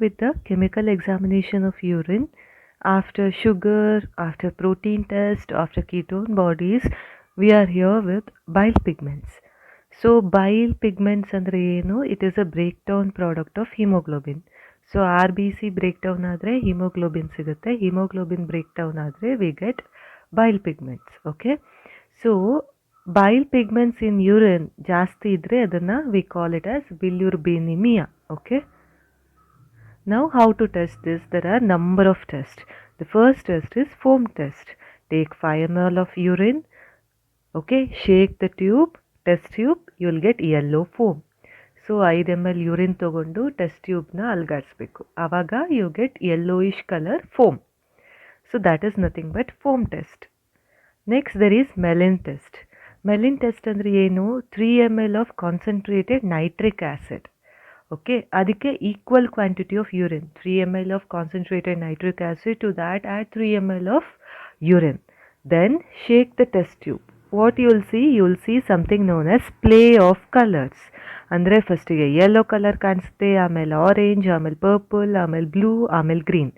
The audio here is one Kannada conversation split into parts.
with the chemical examination of urine after sugar, after protein test, after ketone bodies, we are here with bile pigments. So bile pigments ಅಂದರೆ ಏನು? It is a break down product of haemoglobin so R B C break down ಆದರೆ ಹಿಮೋಗ್ಲೋಬಿನ್ ಸಿಗುತ್ತೆ. ಹಿಮೋಗ್ಲೋಬಿನ್ ಬ್ರೇಕ್ ಡೌನ್ ಆದರೆ we get bile pigments okay so bile pigments in urine ಜಾಸ್ತಿ ಇದ್ದರೆ ಅದನ್ನು we call it as bilirubinaemia okay Now how to test this? There are number of tests. The first test is foam test. Take 5 ml of urine. Okay, shake the tube, test tube, you will get yellow foam. So ಐದು ಎಮ್ ಎಲ್ ಯೂರಿನ್ ತೊಗೊಂಡು ಟೆಸ್ಟ್ ಟ್ಯೂಬ್ನ ಅಲ್ಗಾಡಿಸ್ಬೇಕು ಆವಾಗ you get yellowish colour foam so that is nothing but foam test next there is melin test melin test ಅಂದರೆ ಏನು three M L of concentrated nitric acid Okay ಅದಕ್ಕೆ equal quantity of urine three M L of concentrated nitric acid to that add three M L of urine then shake the test tube what you will see you will see something known as play of colours ಅಂದರೆ ಫಸ್ಟಿಗೆ ಯೆಲ್ಲೋ ಕಲರ್ ಕಾಣಿಸುತ್ತೆ ಆಮೇಲೆ ಆರೆಂಜ್ ಆಮೇಲೆ ಪರ್ಪಲ್ ಆಮೇಲೆ ಬ್ಲೂ ಆಮೇಲೆ green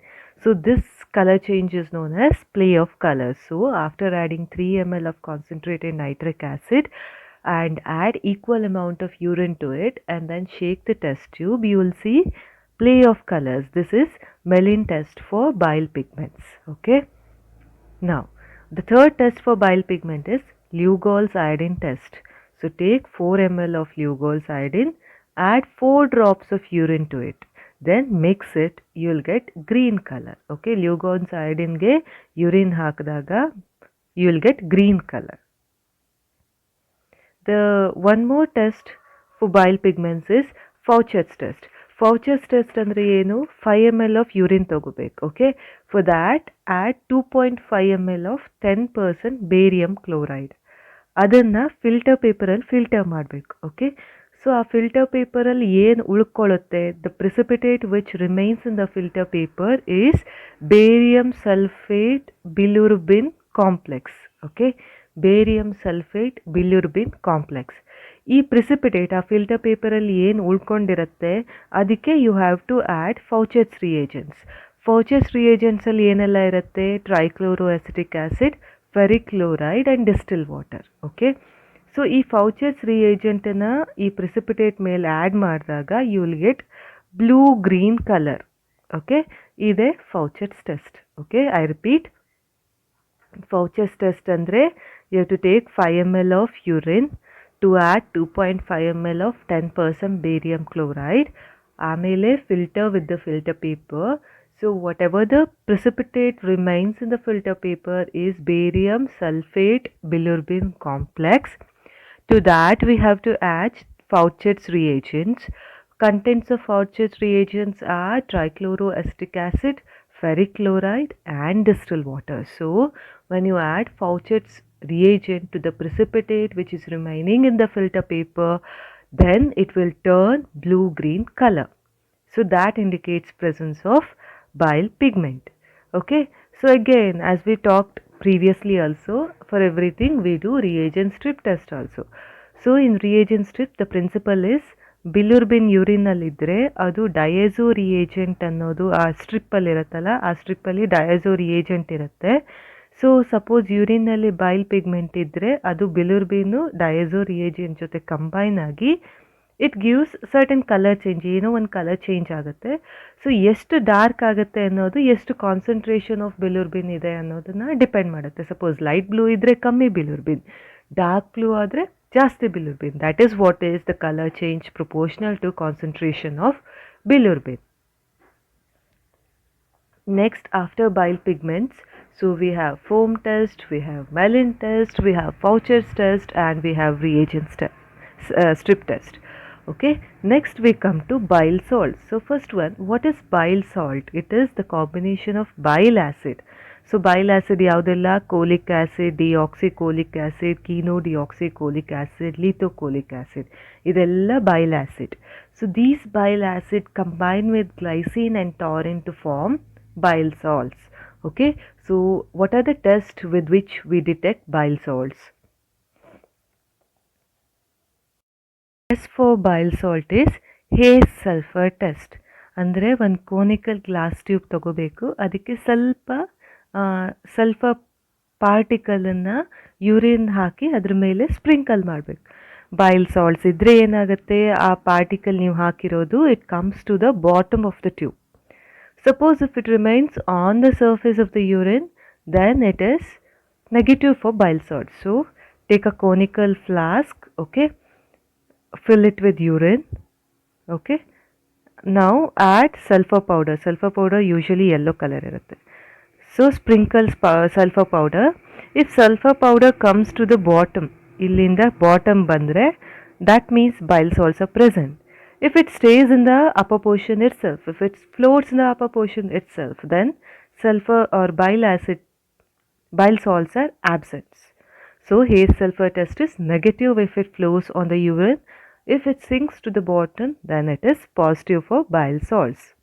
so this colour change is known as play of colours so after adding three M L of concentrated nitric acid and add equal amount of urine to it and then shake the test tube you will see play of colors this is Mellin test for bile pigments okay now the third test for bile pigment is Lugol's iodine test so take 4 ml of Lugol's iodine add 4 drops of urine to it then mix it you will get green color okay Lugol's iodine ge urine ಹಾಕಿದಾಗ you will get green color The one more test for bile pigments is Faucher's test. Faucher's test ಅಂದರೆ ಏನು? Five M L of urine ತಗೋಬೇಕು okay for that add two point five M L of ten percent barium chloride ಅದನ್ನು ಫಿಲ್ಟರ್ ಪೇಪರಲ್ಲಿ ಫಿಲ್ಟರ್ ಮಾಡಬೇಕು ಓಕೆ ಸೊ ಆ ಫಿಲ್ಟರ್ ಪೇಪರಲ್ಲಿ ಏನು ಉಳ್ಕೊಳ್ಳುತ್ತೆ? The precipitate which remains in the filter paper is barium sulphate bilirubin complex okay barium sulphate bilirubin complex. ಈ ಪ್ರಿಸಿಪಿಟೇಟ್ ಆ ಫಿಲ್ಟರ್ ಪೇಪರಲ್ಲಿ ಏನು ಉಳ್ಕೊಂಡಿರುತ್ತೆ, ಅದಕ್ಕೆ you have to add Fouchet's reagents Fouchet's ರಿಯೇಜೆಂಟ್ಸಲ್ಲಿ ಏನೆಲ್ಲ ಇರುತ್ತೆ? Trichloro acetic acid ferric chloride and distil water okay so ಈ ಫೌಚರ್ಸ್ ರಿಯೇಜೆಂಟನ್ನು ಈ ಪ್ರಿಸಿಪಿಟೇಟ್ ಮೇಲೆ ಆ್ಯಡ್ ಮಾಡಿದಾಗ you will get blue green colour okay ಇದೆ Fouchet's test okay I repeat Fouchet's test ಅಂದರೆ you have to take 5 ml of urine to add 2.5 ml of 10% barium chloride ಆಮೇಲೆ filter with the filter paper so whatever the precipitate remains in the filter paper is barium sulfate bilirubin complex to that we have to add Faucher's reagents contents of Faucher's reagents are trichloroacetic acid ferric chloride and distilled water so when you add Faucher's reagent to the precipitate which is remaining in the filter paper then it will turn blue green color so that indicates presence of bile pigment okay so again as we talked previously also for everything we do reagent strip test also so in reagent strip the principle is ಬಿಲುರ್ಬಿನ್ ಯೂರಿನಲ್ಲಿದ್ದರೆ ಅದು ಡಯೇಸೋ ರಿಯೇಜೆಂಟ್ ಅನ್ನೋದು ಆ ಸ್ಟ್ರಿಪ್ಪಲ್ಲಿ ಇರುತ್ತಲ್ಲ ಆ ಸ್ಟ್ರಿಪ್ಪಲ್ಲಿ ಡಯೇಸೋ ರಿಯೇಜೆಂಟ್ ಇರುತ್ತೆ ಸೊ ಸಪೋಸ್ ಯೂರಿನಲ್ಲಿ ಬೈಲ್ ಪಿಗ್ಮೆಂಟ್ ಇದ್ದರೆ ಅದು ಬಿಲುರ್ಬಿನು ಡಯೇಸೋ ರಿಯೇಜಿಯನ್ ಜೊತೆ ಕಂಬೈನ್ ಆಗಿ it gives certain colour change ಏನೋ ಒಂದು ಕಲರ್ ಚೇಂಜ್ ಆಗುತ್ತೆ. ಸೊ ಎಷ್ಟು ಡಾರ್ಕ್ ಆಗುತ್ತೆ ಅನ್ನೋದು, ಎಷ್ಟು ಕಾನ್ಸಂಟ್ರೇಷನ್ ಆಫ್ ಬಿಲುರ್ಬಿನ್ ಇದೆ ಅನ್ನೋದನ್ನು ಡಿಪೆಂಡ್ ಮಾಡುತ್ತೆ. ಸಪೋಸ್ ಲೈಟ್ ಬ್ಲೂ ಇದ್ದರೆ ಕಮ್ಮಿ ಬಿಲುರ್ಬಿನ್ ಡಾರ್ಕ್ ಬ್ಲೂ ಆದರೆ ಜಾಸ್ತಿ bilirubin that is what is the colour change proportional to concentration of bilirubin next after bile pigments so we have foam test we have Mellin test we have Faucher's test and we have reagents te- uh, strip test okay next we come to bile salts so first one what is bile salt it is the combination of bile acid so bile acid ಯಾವುದೆಲ್ಲ cholic acid deoxycholic acid chenodeoxycholic acid lithocholic acid ಇದೆಲ್ಲ bile acid so these bile acid combine with glycine and taurine to form bile salts okay so, what are the tests with which we detect bile salts? Test for bile salt is Hayes sulfur test. ಅಂದರೆ ಒಂದು ಕೋನಿಕಲ್ ಗ್ಲಾಸ್ ಟ್ಯೂಬ್ ತಗೋಬೇಕು. ಅದಕ್ಕೆ ಸ್ವಲ್ಪ ಸ್ವಲ್ಪ ಪಾರ್ಟಿಕಲನ್ನು ಯೂರಿನ್ ಹಾಕಿ ಅದ್ರ ಮೇಲೆ ಸ್ಪ್ರಿಂಕಲ್ ಮಾಡಬೇಕು. ಬಾಯಿಲ್ ಸಾಲ್ಟ್ಸ್ ಇದ್ದರೆ ಏನಾಗುತ್ತೆ? ಆ ಪಾರ್ಟಿಕಲ್ ನೀವು ಹಾಕಿರೋದು it comes to the bottom of the tube Suppose if it remains on the surface of the urine, then it is negative for bile salts. So take a conical flask, okay, fill it with urine, okay. Now add sulfur powder. Sulfur powder usually yellow color. So sprinkle uh, sulfur powder. If sulfur powder comes to the bottom, illinda bottom bandre, that means bile salts are present. If it stays in the upper portion itself, if it floats in the upper portion itself, then sulfur or bile acid, bile salts are absent. So Hayes sulfur test is negative if it flows on the urine. If it sinks to the bottom, then it is positive for bile salts.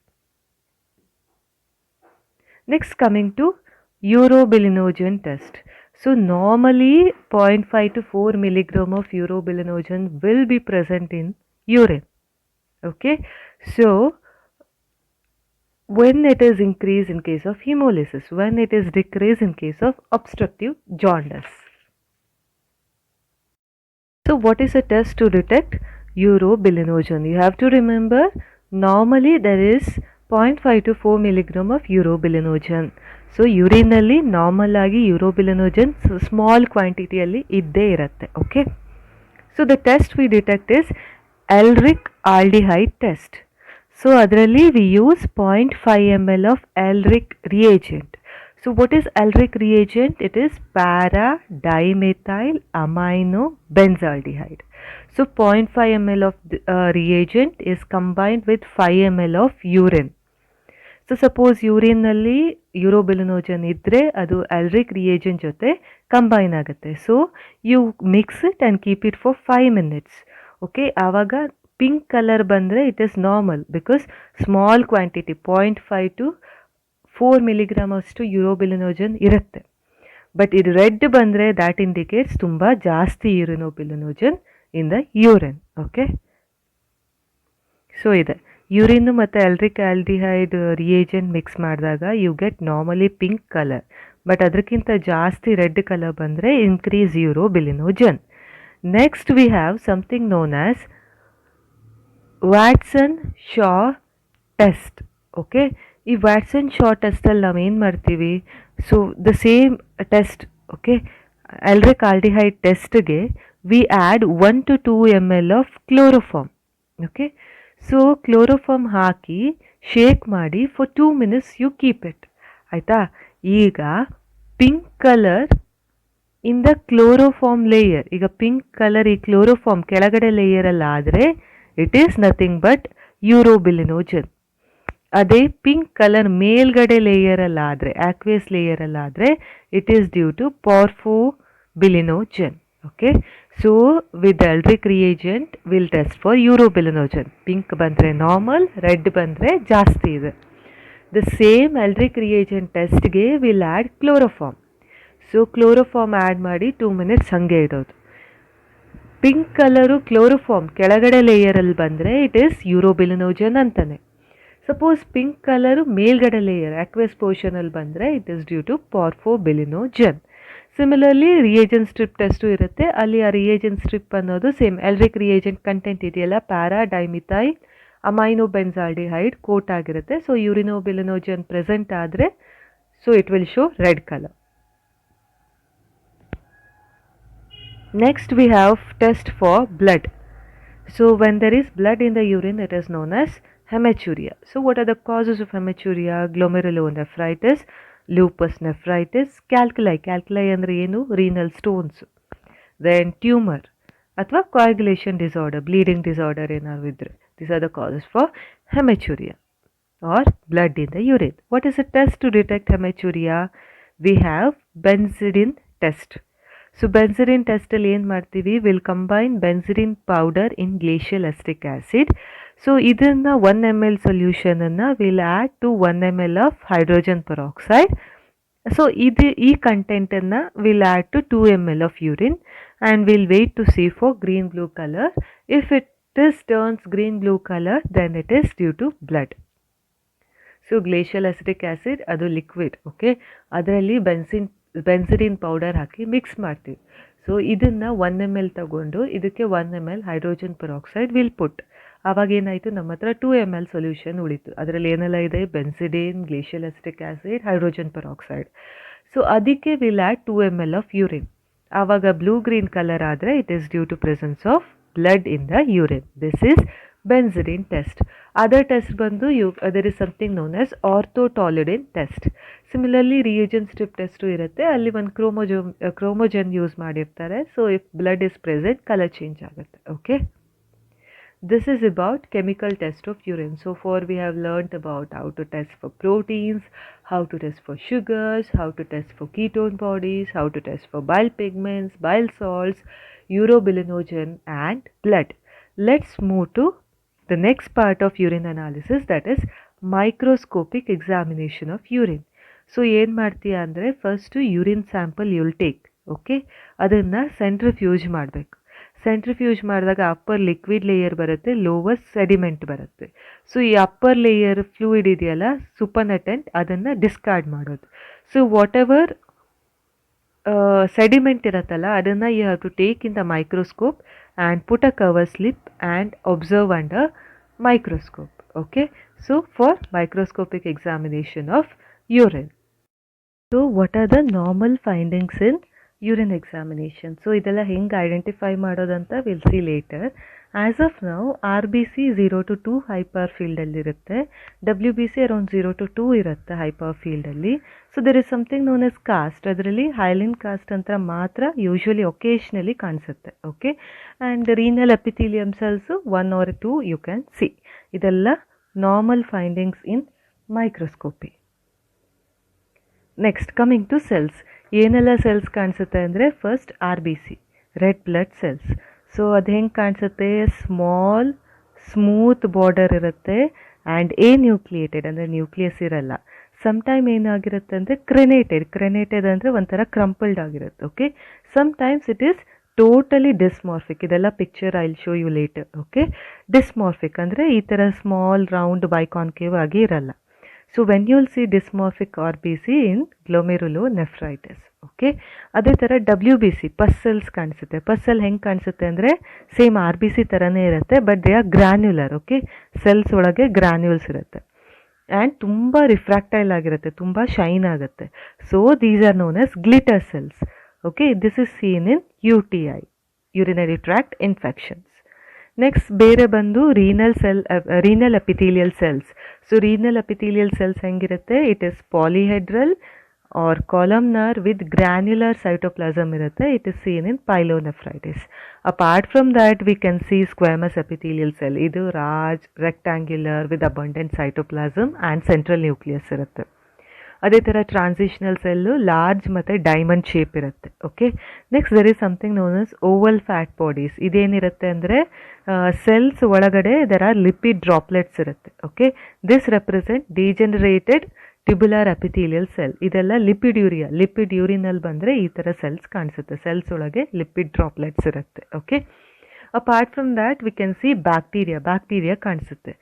Next, coming to urobilinogen test. So, normally 0.5 to 4 milligram of urobilinogen will be present in urine Okay, so when it is increased in case of hemolysis, when it is decreased in case of obstructive jaundice. So, what is a test to detect urobilinogen? You have to remember normally there is 0.5 to 4 milligram of urobilinogen. So ಯುರಿನಲ್ಲಿ normal ಆಗಿ ಯುರೋಬಿಲಿನೋಜನ್ ಸ್ಮಾಲ್ ಕ್ವಾಂಟಿಟಿಯಲ್ಲಿ ಇದ್ದೇ ಇರುತ್ತೆ okay so the test we detect is Ehrlich aldehyde test so ಅದರಲ್ಲಿ we use point five M L of Ehrlich reagent so what is Ehrlich reagent it is para dimethyl amino benzaldehyde so point five M L of reagent is combined with five M L of urine so suppose ಯೂರಿನ್ನಲ್ಲಿ urobilinogen ಇದ್ದರೆ ಅದು ಎಲ್ರಿಕ್ ರಿಯೇಜೆಂಟ್ ಜೊತೆ ಕಂಬೈನ್ ಆಗುತ್ತೆ. So you mix it and keep it for five minutes okay ಆವಾಗ ಪಿಂಕ್ ಕಲರ್ ಬಂದರೆ it is normal because small quantity point five to four milligram ಅಷ್ಟು ಯುರೋಬಿಲಿನೋಜನ್ ಇರುತ್ತೆ. ಬಟ್ ಇದು ರೆಡ್ ಬಂದರೆ ದ್ಯಾಟ್ ಇಂಡಿಕೇಟ್ಸ್ ತುಂಬ ಜಾಸ್ತಿ urobilinogen in the urine okay so ಇದೆ. ಯೂರಿನ್ ಮತ್ತು ಎಲ್ರಿಕ್ ಆಲ್ಡಿಹೈಡ್ ರಿಯೇಜೆಂಟ್ ಮಿಕ್ಸ್ ಮಾಡಿದಾಗ you get normally pink colour but ಅದಕ್ಕಿಂತ ಜಾಸ್ತಿ ರೆಡ್ ಕಲರ್ ಬಂದರೆ increase urobilinogen next we have something known as Watson Shah test okay ಈ ವ್ಯಾಟ್ಸನ್ ಶಾ ಟೆಸ್ಟಲ್ಲಿ ನಾವು ಏನು ಮಾಡ್ತೀವಿ? So the same test okay Ehrlich aldehyde ಟೆಸ್ಟ್ಗೆ we add one to two M L of chloroform okay so chloroform hockey shake ಮಾಡಿ for two minutes you keep it ಆಯಿತಾ? ಈಗ pink colour in the chloroform layer ಈಗ ಪಿಂಕ್ ಕಲರ್ ಈ ಕ್ಲೋರೋಫಾರ್ಮ್ ಕೆಳಗಡೆ ಲೇಯರಲ್ಲಿ ಆದರೆ it is nothing but urobilinogen ಅದೇ ಪಿಂಕ್ ಕಲರ್ ಮೇಲ್ಗಡೆ ಲೇಯರಲ್ಲಾದರೆ aqueous ಲೇಯರಲ್ಲಾದರೆ it is due to porphobilinogen okay so with Ehrlich reagent will test for urobilinogen pink ಬಂದರೆ ನಾರ್ಮಲ್ ರೆಡ್ ಬಂದರೆ ಜಾಸ್ತಿ ಇದೆ. The same Ehrlich reagent ಟೆಸ್ಟ್ಗೆ will add chloroform so chloroform add ಮಾಡಿ ಟೂ ಮಿನಿಟ್ಸ್ ಹಾಗೆ ಇಡೋದು. ಪಿಂಕ್ ಕಲರು ಕ್ಲೋರೋಫಾರ್ಮ್ ಕೆಳಗಡೆ ಲೇಯರಲ್ಲಿ ಬಂದರೆ ಇಟ್ ಈಸ್ ಯೂರೋಬಿಲಿನೋಜನ್ ಅಂತಲೇ ಸಪೋಸ್ ಪಿಂಕ್ ಕಲರು ಮೇಲ್ಗಡೆ ಲೇಯರ್ ಆಕ್ವೆಸ್ ಪೋರ್ಷನಲ್ಲಿ ಬಂದರೆ it is due to porphobilinogen similarly reagent strip test ಇರುತ್ತೆ. ಅಲ್ಲಿ ಆ ರಿಯೇಜೆಂಟ್ ಸ್ಟ್ರಿಪ್ ಅನ್ನೋದು ಸೇಮ್ ಎಲ್ರಿಕ್ ರಿಯೇಜೆಂಟ್ ಕಂಟೆಂಟ್ ಇದೆಯಲ್ಲ? Para dimethyl amino benzaldehyde coat ಆಗಿರುತ್ತೆ. ಸೊ ಯುರಿನೋ ಬಿಲಿನೋಜನ್ ಪ್ರೆಸೆಂಟ್ ಆದರೆ so it will show red colour Next we have test for blood. So when there is blood in the urine it is known as hematuria. So what are the causes of hematuria? Glomerulonephritis, lupus nephritis, calculi. Calculi ಅಂದರೆ ಏನು renal stones. Then tumor ಅಥವಾ coagulation disorder, bleeding disorder ಏನಾದ್ರು ಇದ್ರೆ. These are the causes for hematuria or blood in the urine. What is a test to detect hematuria? We have benzidine test. So benzidine ಟೆಸ್ಟಲ್ಲಿ ಏನು ಮಾಡ್ತೀವಿ? Will combine benzidine powder in glacial acetic acid so ಇದನ್ನು one M L ಸೊಲ್ಯೂಷನನ್ನು will add to one M L of hydrogen peroxide so ಇದು ಈ ಕಂಟೆಂಟನ್ನು will add to two M L of urine and will wait to see for green blue colour if it is turns green blue colour then it is due to blood so glacial acetic acid ಅದು ಲಿಕ್ವಿಡ್ ಓಕೆ ಅದರಲ್ಲಿ ಬೆನ್ಸಿನ್ ಬೆನ್ಸಿಡಿನ್ ಪೌಡರ್ ಹಾಕಿ ಮಿಕ್ಸ್ ಮಾಡ್ತೀವಿ. ಸೊ ಇದನ್ನು ಒನ್ ಎಂ ಎಲ್ ತಗೊಂಡು ಇದಕ್ಕೆ one M L hydrogen peroxide will put ಆವಾಗ ಏನಾಯಿತು? ನಮ್ಮ ಹತ್ರ ಟೂ ಎಂ ಎಲ್ ಸೊಲ್ಯೂಷನ್ ಉಳಿತು. ಅದರಲ್ಲಿ ಏನೆಲ್ಲ ಇದೆ? Benzidine glacial acetic acid hydrogen peroxide so ಅದಕ್ಕೆ will add two M L of urine ಆವಾಗ ಬ್ಲೂ ಗ್ರೀನ್ ಕಲರ್ ಆದರೆ it is due to presence of blood in the urine this is ಬೆನ್ಸಿಡಿನ್ test other test ಬಂದು you there is something known as orthotolidine test similarly reagent strip test ಇರುತ್ತೆ ಅಲ್ಲಿ ಒಂದು ಕ್ರೋಮೋಜೋ ಕ್ರೋಮೋಜನ್ ಯೂಸ್ ಮಾಡಿರ್ತಾರೆ so if blood is present colour change ಆಗುತ್ತೆ okay this is about chemical test of urine so far we have learnt about how to test for proteins how to test for sugars how to test for ketone bodies how to test for bile pigments bile salts urobilinogen and blood let's move to the next part of urine analysis, that is, microscopic examination of urine. So ಏನು ಮಾಡ್ತೀಯ ಅಂದರೆ first urine sample you'll take okay ಅದನ್ನು ಸೆಂಟ್ರಿಫ್ಯೂಜ್ ಮಾಡಬೇಕು. ಸೆಂಟ್ರಿಫ್ಯೂಜ್ ಮಾಡಿದಾಗ ಅಪ್ಪರ್ ಲಿಕ್ವಿಡ್ ಲೇಯರ್ ಬರುತ್ತೆ ಲೋವರ್ ಸೆಡಿಮೆಂಟ್ ಬರುತ್ತೆ. ಸೊ ಈ ಅಪ್ಪರ್ ಲೇಯರ್ ಫ್ಲೂಯಿಡ್ ಇದೆಯಲ್ಲ ಸುಪರ್ನಟೆಂಟ್ ಅದನ್ನು ಡಿಸ್ಕಾರ್ಡ್ ಮಾಡೋದು. ಸೊ ವಾಟ್ ಎವರ್ ಸೆಡಿಮೆಂಟ್ ಇರುತ್ತಲ್ಲ, ಅದನ್ನು you have to take in the microscope and put a cover slip and observe under microscope okay so for microscopic examination of urine so what are the normal findings in urine examination so ಇದೆಲ್ಲ ಹೆಂಗೆ ಐಡೆಂಟಿಫೈ ಮಾಡೋದಂತ will see later as of now R B C zero to two hyper ಫೀಲ್ಡಲ್ಲಿರುತ್ತೆ W B C around zero to two ಇರುತ್ತೆ ಹೈಪರ್ ಫೀಲ್ಡಲ್ಲಿ so there is something known as cast ಅದರಲ್ಲಿ ಹೈಲಿನ್ ಕಾಸ್ಟ್ ಅಂತ ಮಾತ್ರ ಯೂಶ್ವಲಿ ಒಕೇಶ್ನಲಿ ಕಾಣಿಸುತ್ತೆ okay and renal epithelium cells one or two you can see ಇದೆಲ್ಲ normal findings in microscopy next coming to cells ಏನೆಲ್ಲ ಸೆಲ್ಸ್ ಕಾಣಿಸುತ್ತೆ ಅಂದರೆ first R B C red blood cells so ಅದು ಹೆಂಗೆ ಕಾಣಿಸುತ್ತೆ? ಸ್ಮಾಲ್ ಸ್ಮೂತ್ ಬಾರ್ಡರ್ ಇರುತ್ತೆ ಆ್ಯಂಡ್ ಎ ನ್ಯೂಕ್ಲಿಯೇಟೆಡ್ ಅಂದರೆ ನ್ಯೂಕ್ಲಿಯಸ್ ಇರಲ್ಲ. ಸಮ್ಟೈಮ್ ಏನಾಗಿರುತ್ತೆ ಅಂದರೆ ಕ್ರೆನೇಟೆಡ್ ಕ್ರೆನೇಟೆಡ್ ಅಂದರೆ ಒಂಥರ ಕ್ರಂಪಲ್ಡ್ ಆಗಿರುತ್ತೆ okay sometimes it is totally dysmorphic ಇದೆಲ್ಲ picture I show you later okay dysmorphic ಅಂದರೆ ಈ ಥರ ಸ್ಮಾಲ್ ರೌಂಡ್ ಬೈಕಾನ್ಕೇವ್ ಆಗಿ ಇರಲ್ಲ. So when you'll see dysmorphic R B C in glomerulonephritis okay ಅದೇ ಥರ ಡಬ್ಲ್ಯೂ ಬಿ ಸಿ ಪಸ್ಸಲ್ಸ್ ಕಾಣಿಸುತ್ತೆ. ಪಸ್ಸಲ್ ಹೆಂಗೆ ಕಾಣಿಸುತ್ತೆ ಅಂದರೆ ಸೇಮ್ ಆರ್ ಬಿ ಸಿ ಥರನೇ ಇರುತ್ತೆ but they are granular okay cells ಒಳಗೆ ಗ್ರ್ಯಾನ್ಯೂಲ್ಸ್ ಇರುತ್ತೆ. ಆ್ಯಂಡ್ ತುಂಬ ರಿಫ್ರಾಕ್ಟೈಲ್ ಆಗಿರುತ್ತೆ, ತುಂಬ ಶೈನ್ ಆಗುತ್ತೆ. So these are known as glitter cells okay this is seen in U T I urinary tract infections next ಬೇರೆ ಬಂದು renal cell renal epithelial cells so renal epithelial cells ಹೆಂಗಿರುತ್ತೆ? It is polyhedral or columnar with granular cytoplasm ಇರುತ್ತೆ. It is seen in pyelonephritis apart from that we can see squamous epithelial cell ಇದು large rectangular with abundant cytoplasm and central nucleus ಇರುತ್ತೆ. ಅದೇ ಥರ ಟ್ರಾನ್ಸಿಷನಲ್ ಸೆಲ್ಲು ಲಾರ್ಜ್ ಮತ್ತು ಡೈಮಂಡ್ ಶೇಪ್ ಇರುತ್ತೆ. Okay next there is something known as oval fat bodies ಇದೇನಿರುತ್ತೆ ಅಂದರೆ ಸೆಲ್ಸ್ ಒಳಗಡೆ ದರ್ ಆರ್ ಲಿಪಿಡ್ ಡ್ರಾಪ್ಲೆಟ್ಸ್ ಇರುತ್ತೆ. Okay this represent degenerated tubular epithelial cell ಇದೆಲ್ಲ ಲಿಪಿಡ್ ಯೂರಿಯಾ ಲಿಪಿಡ್ ಯೂರಿನಲ್ಲಿ ಬಂದರೆ ಈ ಥರ ಸೆಲ್ಸ್ ಕಾಣಿಸುತ್ತೆ. ಸೆಲ್ಸ್ ಒಳಗೆ ಲಿಪಿಡ್ ಡ್ರಾಪ್ಲೆಟ್ಸ್ ಇರುತ್ತೆ. Okay apart from that we can see bacteria bacteria ಕಾಣಿಸುತ್ತೆ.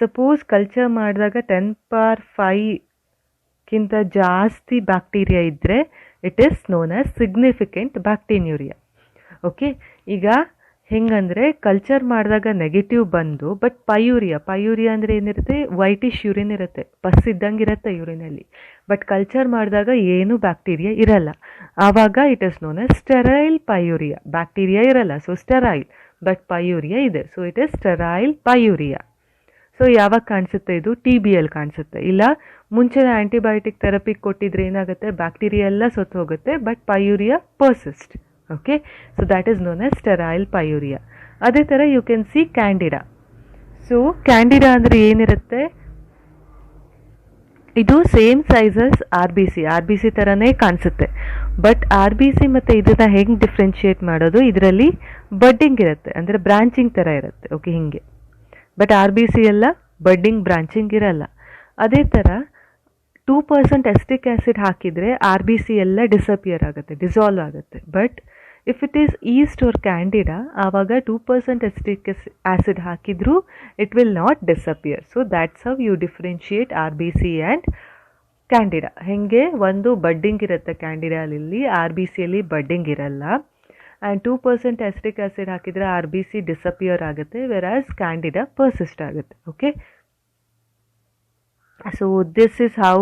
ಸಪೋಸ್ ಕಲ್ಚರ್ ಮಾಡಿದಾಗ ಟೆನ್ ಪಾರ್ ಫೈಕ್ಕಿಂತ ಜಾಸ್ತಿ ಬ್ಯಾಕ್ಟೀರಿಯಾ ಇದ್ದರೆ it is known as significant bacteriuria okay ಈಗ ಹೆಂಗಂದರೆ ಕಲ್ಚರ್ ಮಾಡಿದಾಗ ನೆಗೆಟಿವ್ ಬಂದು ಬಟ್ ಪಯೂರಿಯಾ ಪಯೂರಿಯಾ ಅಂದರೆ ಏನಿರುತ್ತೆ? ವೈಟಿಶ್ ಯೂರಿನ್ ಇರುತ್ತೆ. ಪಸ್ ಇದ್ದಂಗೆ ಇರುತ್ತೆ ಯೂರಿನಲ್ಲಿ ಬಟ್ ಕಲ್ಚರ್ ಮಾಡಿದಾಗ ಏನೂ ಬ್ಯಾಕ್ಟೀರಿಯಾ ಇರಲ್ಲ. ಆವಾಗ it is known as sterile pyuria bacteria ಇರಲ್ಲ ಸೊ ಸ್ಟೆರೈಲ್ ಬಟ್ ಪಯೂರಿಯಾ ಇದೆ. So it is sterile pyuria so ಯಾವಾಗ ಕಾಣಿಸುತ್ತೆ ಇದು? ಟಿ ಬಿ ಎಲ್ ಕಾಣಿಸುತ್ತೆ. ಇಲ್ಲ, ಮುಂಚೆ ಆ್ಯಂಟಿಬಯೋಟಿಕ್ ಥೆರಪಿ ಕೊಟ್ಟಿದ್ರೆ ಏನಾಗುತ್ತೆ? ಬ್ಯಾಕ್ಟೀರಿಯಾ ಎಲ್ಲ ಸತ್ತು ಹೋಗುತ್ತೆ but pyuria persist okay so that is known as sterile pyuria ಅದೇ ಥರ you can see candida so candida ಅಂದರೆ ಏನಿರುತ್ತೆ? ಇದು same sizes R B C R B C ಥರನೇ ಕಾಣಿಸುತ್ತೆ. ಬಟ್ ಆರ್ ಬಿ ಸಿ ಮತ್ತು ಇದನ್ನು ಹೆಂಗೆ ಡಿಫ್ರೆನ್ಷಿಯೇಟ್ ಮಾಡೋದು? ಇದರಲ್ಲಿ ಬಡ್ಡಿಂಗ್ ಇರುತ್ತೆ. ಅಂದರೆ ಬ್ರಾಂಚಿಂಗ್ ಥರ ಇರುತ್ತೆ. ಓಕೆ ಹಿಂಗೆ. ಬಟ್ ಆರ್ ಬಿ ಸಿ ಎಲ್ಲ ಬಡ್ಡಿಂಗ್ ಬ್ರಾಂಚಿಂಗ್ ಇರಲ್ಲ. ಅದೇ ಥರ ಟೂ ಪರ್ಸೆಂಟ್ ಎಸ್ಟಿಕ್ ಆ್ಯಸಿಡ್ ಹಾಕಿದರೆ ಆರ್ ಬಿ ಸಿ ಎಲ್ಲ ಡಿಸಪಿಯರ್ ಆಗುತ್ತೆ ಡಿಸಾಲ್ವ್ ಆಗುತ್ತೆ. But if it is yeast or candida ಆವಾಗ ಟೂ ಪರ್ಸೆಂಟ್ ಎಸ್ಟಿಕ್ ಆ್ಯಸಿಡ್ ಹಾಕಿದರೂ it will not disappear so that's how you differentiate R B C and candida ಹೇಗೆ? ಒಂದು ಬಡ್ಡಿಂಗ್ ಇರುತ್ತೆ ಕ್ಯಾಂಡಿಡಾಲಿಲ್ಲಿ ಆರ್ ಬಿ ಸಿಯಲ್ಲಿ ಬಡ್ಡಿಂಗ್ ಇರಲ್ಲ. And two percent acetic acid ಹಾಕಿದರೆ ಆರ್ ಬಿ ಸಿ ಡಿಸಪಿಯರ್ ಆಗುತ್ತೆ ವೆರಾಸ್ ಕ್ಯಾಂಡಿಡಾ ಪರ್ಸಿಸ್ಟ್ ಆಗುತ್ತೆ. Okay so this is how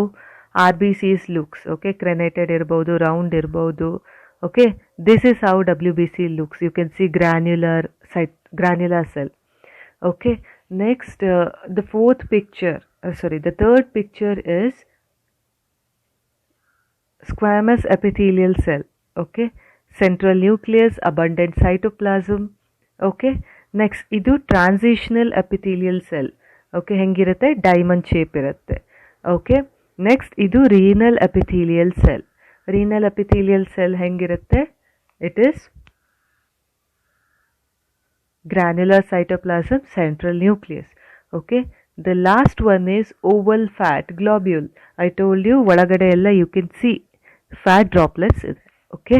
R B Cs looks okay crenated ಇರ್ಬೋದು ರೌಂಡ್ ಇರ್ಬೋದು. Okay this is how W B C looks you can see granular cyto granular cell okay next the fourth picture sorry the third picture is squamous epithelial cell. Okay? Central nucleus, abundant cytoplasm. Okay? Next ಇದು ಟ್ರಾನ್ಸಿಷನಲ್ ಎಪಿಥೀಲಿಯಲ್ ಸೆಲ್ ಓಕೆ ಹೆಂಗಿರುತ್ತೆ? ಡೈಮಂಡ್ ಶೇಪ್ ಇರುತ್ತೆ. ಓಕೆ ನೆಕ್ಸ್ಟ್ ಇದು renal epithelial cell renal epithelial cell ಹೆಂಗಿರುತ್ತೆ? It is granular cytoplasm central nucleus okay the last one is oval fat globule I told you ಒಳಗಡೆ ಎಲ್ಲ you can see fat droplets ಇದೆ. Okay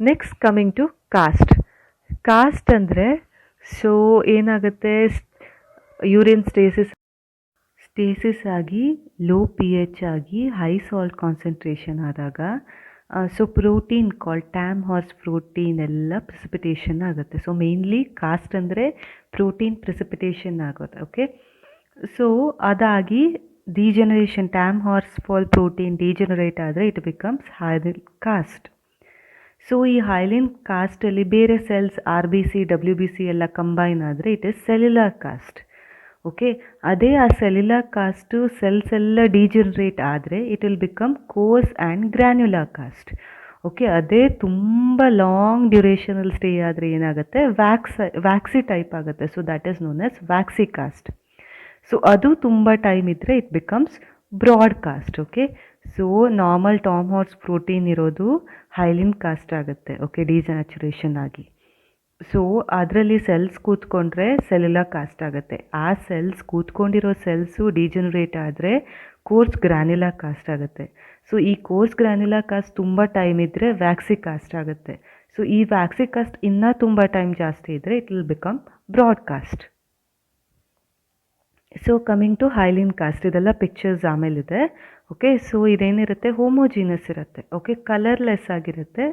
next coming to cast cast ಅಂದರೆ ಸೊ ಏನಾಗುತ್ತೆ? ಯೂರಿನ್ ಸ್ಟೇಸಿಸ್ ಸ್ಟೇಸಿಸ್ ಆಗಿ ಲೋ ಪಿ ಎಚ್ ಆಗಿ ಹೈ ಸಾಲ್ಟ್ ಕಾನ್ಸಂಟ್ರೇಷನ್ ಆದಾಗ so protein call Tamm horse protein ಎಲ್ಲ ಪ್ರಿಸಿಪಿಟೇಷನ್ ಆಗುತ್ತೆ. ಸೊ ಮೇನ್ಲಿ ಕಾಸ್ಟ್ ಅಂದರೆ ಪ್ರೋಟೀನ್ ಪ್ರಿಸಿಪಿಟೇಷನ್ ಆಗುತ್ತೆ ಓಕೆ ಸೊ ಅದಾಗಿ degeneration Tamm Horsfall protein degenerate ಆದರೆ it becomes hyaline cast so ಈ ಹೈಲಿನ್ ಕಾಸ್ಟಲ್ಲಿ ಬೇರೆ cells R B C W B C ಎಲ್ಲ ಕಂಬೈನ್ ಆದರೆ it is cellular cast okay ಅದೇ ಆ ಸೆಲ್ಯುಲರ್ ಕಾಸ್ಟು ಸೆಲ್ಸ್ ಎಲ್ಲ ಡಿಜನರೇಟ್ ಆದರೆ it will become coarse and granular cast okay ಅದೇ ತುಂಬ ಲಾಂಗ್ ಡ್ಯೂರೇಷನಲ್ ಸ್ಟೇ ಆದರೆ ಏನಾಗುತ್ತೆ? ವ್ಯಾಕ್ಸ್ ವ್ಯಾಕ್ಸಿ ಟೈಪ್ ಆಗುತ್ತೆ. So that is known as waxy cast so ಅದು ತುಂಬ ಟೈಮ್ ಇದ್ದರೆ it becomes broad cast okay so normal Tamm Horsfall protein ಇರೋದು ಹೈಲಿನ್ ಕಾಸ್ಟ್ ಆಗುತ್ತೆ. ಓಕೆ ಡಿಸ್ನ್ಯಾಚುರೇಷನ್ ಆಗಿ. ಸೊ ಅದರಲ್ಲಿ ಸೆಲ್ಸ್ ಕೂತ್ಕೊಂಡ್ರೆ ಸೆಲ್ಯುಲರ್ ಕಾಸ್ಟ್ ಆಗುತ್ತೆ. ಆ ಸೆಲ್ಸ್ ಕೂತ್ಕೊಂಡಿರೋ ಸೆಲ್ಸು ಡಿಜನರೇಟ್ ಆದರೆ ಕೋರ್ಸ್ ಗ್ರ್ಯಾನ್ಯುಲ ಕಾಸ್ಟ್ ಆಗುತ್ತೆ. ಸೊ ಈ ಕೋರ್ಸ್ ಗ್ರ್ಯಾನ್ಯುಲ ಕಾಸ್ಟ್ ತುಂಬ ಟೈಮ್ ಇದ್ದರೆ ವ್ಯಾಕ್ಸಿ ಕಾಸ್ಟ್ ಆಗುತ್ತೆ. ಸೊ ಈ ವ್ಯಾಕ್ಸಿ ಕಾಸ್ಟ್ ಇನ್ನೂ ತುಂಬ ಟೈಮ್ ಜಾಸ್ತಿ ಇದ್ದರೆ it will become broad cast so coming to hyaline cast ಇದೆಲ್ಲ ಪಿಕ್ಚರ್ಸ್ ಆಮೇಲಿದೆ. ಓಕೆ ಸೊ ಇದೇನಿರುತ್ತೆ? ಹೋಮೋಜಿನಸ್ ಇರುತ್ತೆ. ಓಕೆ ಕಲರ್ಲೆಸ್ ಆಗಿರುತ್ತೆ.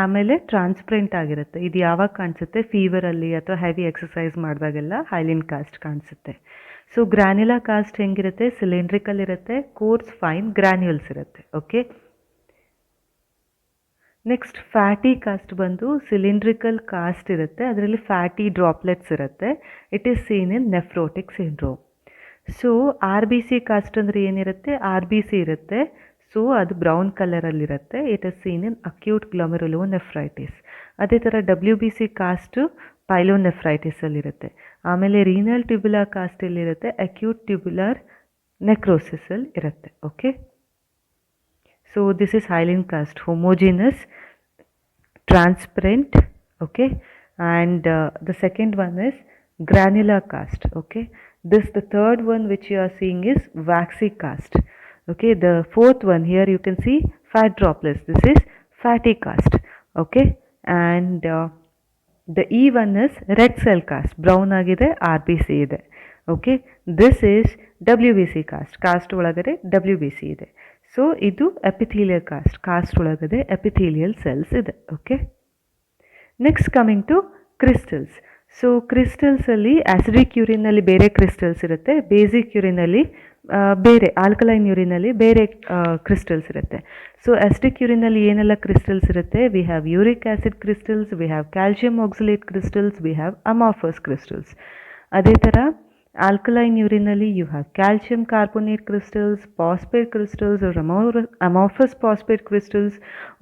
ಆಮೇಲೆ ಟ್ರಾನ್ಸ್ಪರೆಂಟ್ ಆಗಿರುತ್ತೆ. ಇದು ಯಾವಾಗ ಕಾಣಿಸುತ್ತೆ? ಫೀವರಲ್ಲಿ ಅಥವಾ ಹೆವಿ ಎಕ್ಸಸೈಸ್ ಮಾಡಿದಾಗೆಲ್ಲ ಹೈಲಿನ್ ಕಾಸ್ಟ್ ಕಾಣಿಸುತ್ತೆ. ಸೊ ಗ್ರ್ಯಾನ್ಯುಲಾ ಕಾಸ್ಟ್ ಹೆಂಗಿರುತ್ತೆ? ಸಿಲಿಂಡ್ರಿಕಲ್ ಇರುತ್ತೆ. ಕೋರ್ಸ್ ಫೈನ್ ಗ್ರ್ಯಾನ್ಯುಲ್ಸ್ ಇರುತ್ತೆ. ಓಕೆ ನೆಕ್ಸ್ಟ್ ಫ್ಯಾಟಿ ಕಾಸ್ಟ್ ಬಂದು ಸಿಲಿಂಡ್ರಿಕಲ್ ಕಾಸ್ಟ್ ಇರುತ್ತೆ. ಅದರಲ್ಲಿ ಫ್ಯಾಟಿ ಡ್ರಾಪ್ಲೆಟ್ಸ್ ಇರುತ್ತೆ. It is seen in nephrotic syndrome so R B C cast ಅಂದರೆ ಏನಿರುತ್ತೆ? ಆರ್ ಬಿ ಸಿ ಇರುತ್ತೆ. ಸೊ ಅದು brown ಕಲರಲ್ಲಿರುತ್ತೆ. It is seen in acute glomerulonephritis ಅದೇ ಥರ ಡಬ್ಲ್ಯೂ ಬಿ ಸಿ ಕಾಸ್ಟು ಪೈಲೋನೆಫ್ರೈಟಿಸಲ್ಲಿರುತ್ತೆ ಆಮೇಲೆ ರೀನಲ್ ಟ್ಯೂಬ್ಯುಲರ್ ಕಾಸ್ಟಲ್ಲಿರುತ್ತೆ ಅಕ್ಯೂಟ್ ಟ್ಯೂಬ್ಯುಲರ್ ನೆಕ್ರೋಸಿಸಲ್ಲಿ ಇರುತ್ತೆ okay so this is hyaline cast homogenous transparent okay and the second one is granular cast, okay? This, the third one which you are seeing is waxy cast. Okay the fourth one here you can see fat droplets. This is fatty cast. Okay and uh, the e one is red cell cast. Brown ಆಗಿದೆ ಆರ್ ಬಿ ಸಿ ಇದೆ. Okay this is W B C cast cast ಒಳಗಡೆ ಡಬ್ಲ್ಯೂ ಬಿ ಸಿ ಇದೆ. ಸೊ ಇದು ಎಪಿಥೀಲಿಯಲ್ ಕಾಸ್ಟ್ ಕಾಸ್ಟ್ ಒಳಗಡೆ ಎಪಿಥೀಲಿಯಲ್ ಸೆಲ್ಸ್ ಇದೆ. Okay next coming to crystals so ಕ್ರಿಸ್ಟಲ್ಸಲ್ಲಿ acidic ಯೂರಿನಲ್ಲಿ ಬೇರೆ ಕ್ರಿಸ್ಟಲ್ಸ್ ಇರುತ್ತೆ. ಬೇಸಿಕ್ ಯೂರಿನಲ್ಲಿ ಬೇರೆ ಆಲ್ಕಲೈನ್ ಯೂರಿನಲ್ಲಿ ಬೇರೆ ಕ್ರಿಸ್ಟಲ್ಸ್ ಇರುತ್ತೆ. ಸೊ ಎಸ್ಟಿಕ್ ಯೂರಿನಲ್ಲಿ ಏನೆಲ್ಲ ಕ್ರಿಸ್ಟಲ್ಸ್ ಇರುತ್ತೆ? We have uric acid crystals we have calcium oxalate crystals we have amorphous crystals ಅದೇ ಥರ alkaline ಯೂರಿನಲ್ಲಿ you have calcium carbonate crystals phosphate crystals or ಅಮೋ amorphous phosphate crystals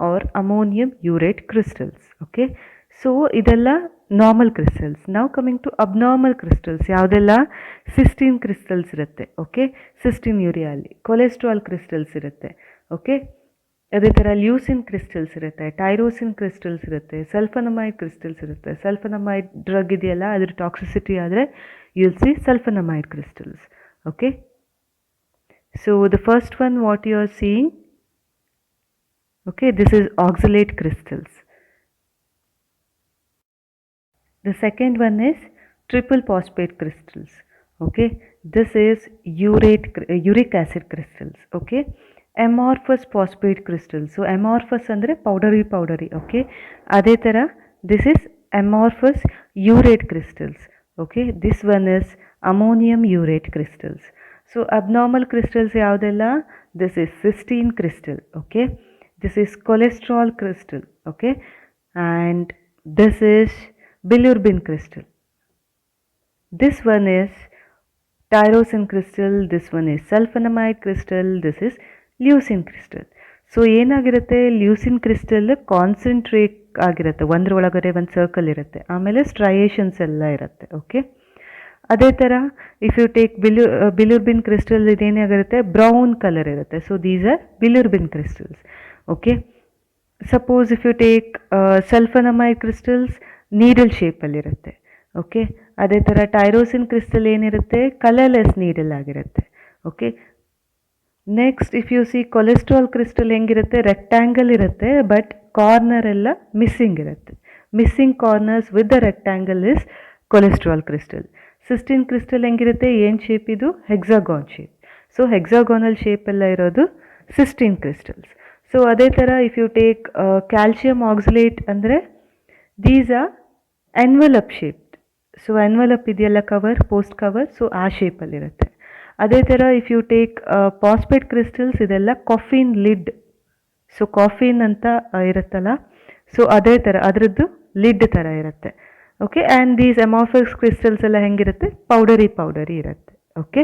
or ammonium urate crystals okay so ಇದೆಲ್ಲ ನಾರ್ಮಲ್ ಕ್ರಿಸ್ಟಲ್ಸ್ ನಾವು ಕಮಿಂಗ್ ಟು ಅಬ್ನಾರ್ಮಲ್ ಕ್ರಿಸ್ಟಲ್ಸ್ ಯಾವುದೆಲ್ಲ? ಸಿಸ್ಟೀನ್ ಕ್ರಿಸ್ಟಲ್ಸ್ ಇರುತ್ತೆ ಓಕೆ ಸಿಸ್ಟೀನ್ ಯೂರಿಯಾಲಿ ಕೊಲೆಸ್ಟ್ರಾಲ್ ಕ್ರಿಸ್ಟಲ್ಸ್ ಇರುತ್ತೆ ಓಕೆ ಅದೇ ಥರ ಲ್ಯೂಸಿನ್ ಕ್ರಿಸ್ಟಲ್ಸ್ ಇರುತ್ತೆ ಟೈರೋಸಿನ್ ಕ್ರಿಸ್ಟಲ್ಸ್ ಇರುತ್ತೆ ಸಲ್ಫನಮೈಡ್ ಕ್ರಿಸ್ಟಲ್ಸ್ ಇರುತ್ತೆ. ಸಲ್ಫನಮೈಡ್ ಡ್ರಗ್ ಇದೆಯಲ್ಲ, ಅದ್ರ ಟಾಕ್ಸಿಸಿಟಿ ಆದರೆ you see sulphonamide crystals okay so the first one what you are seeing okay this is oxalate crystals. The second one is triple phosphate crystals. Okay, this is urate, uh, uric acid crystals. Okay, amorphous phosphate crystals. So amorphous ಅಂದರೆ ಪೌಡರಿ ಪೌಡರಿ ಓಕೆ ಅದೇ ಥರ this is amorphous urate crystals. Okay, this one is ammonium urate crystals. So abnormal crystals ಯಾವುದೆಲ್ಲ this is cystine crystal. Okay, this is cholesterol crystal. Okay, and this is bilirubin crystal. This one is tyrosine crystal, this one is sulfonamide crystal, this is leucine crystal. So ಏನಾಗಿರುತ್ತೆ? ಲ್ಯೂಸಿನ್ ಕ್ರಿಸ್ಟಲ್ ಕಾನ್ಸಂಟ್ರೇಟ್ ಆಗಿರುತ್ತೆ. ಒಂದ್ರೊಳಗಡೆ ಒಂದು ಸರ್ಕಲ್ ಇರುತ್ತೆ. ಆಮೇಲೆ ಸ್ಟ್ರಯೇಷನ್ಸ್ ಎಲ್ಲ ಇರುತ್ತೆ. ಓಕೆ ಅದೇ ಥರ if you take bili bilirubin crystal ಇದೇನಾಗಿರುತ್ತೆ brown colour ಇರುತ್ತೆ. So these are bilirubin crystals okay suppose if you take sulphonamide crystals needle ಶೇಪಲ್ಲಿರುತ್ತೆ okay ಅದೇ ಥರ ಟೈರೋಸಿನ್ ಕ್ರಿಸ್ಟಲ್ ಏನಿರುತ್ತೆ? ಕಲರ್ಲೆಸ್ ನೀಡಲ್ ಆಗಿರುತ್ತೆ okay next if you see cholesterol crystal ಹೆಂಗಿರುತ್ತೆ? ರೆಕ್ಟ್ಯಾಂಗಲ್ ಇರುತ್ತೆ ಬಟ್ ಕಾರ್ನರ್ ಎಲ್ಲ ಮಿಸ್ಸಿಂಗ್ ಇರುತ್ತೆ. Missing corners with the rectangle is cholesterol crystal cystine crystal ಹೆಂಗಿರುತ್ತೆ? ಏನು ಶೇಪ್ ಇದು? Hexagon shape so hexagonal shape ಎಲ್ಲ ಇರೋದು ಸಿಸ್ಟಿನ್ ಕ್ರಿಸ್ಟಲ್ಸ್ ಸೊ ಅದೇ ಥರ if you take calcium oxalate ಅಂದರೆ these are envelope shape so envelope ಇದೆಯಲ್ಲ ಕವರ್ ಪೋಸ್ಟ್ ಕವರ್ ಸೊ ಆ ಶೇಪಲ್ಲಿರುತ್ತೆ ಅದೇ ಥರ if you take phosphate crystals ಇದೆಲ್ಲ ಕಾಫಿನ್ ಲಿಡ್ ಸೊ ಕಾಫಿನ್ ಅಂತ ಇರುತ್ತಲ್ಲ. ಸೊ ಅದೇ ಥರ ಅದರದ್ದು ಲಿಡ್ ಥರ ಇರುತ್ತೆ. Okay and these amorphous crystals ಎಲ್ಲ ಹೆಂಗಿರುತ್ತೆ? ಪೌಡರಿ ಪೌಡರಿ ಇರುತ್ತೆ. ಓಕೆ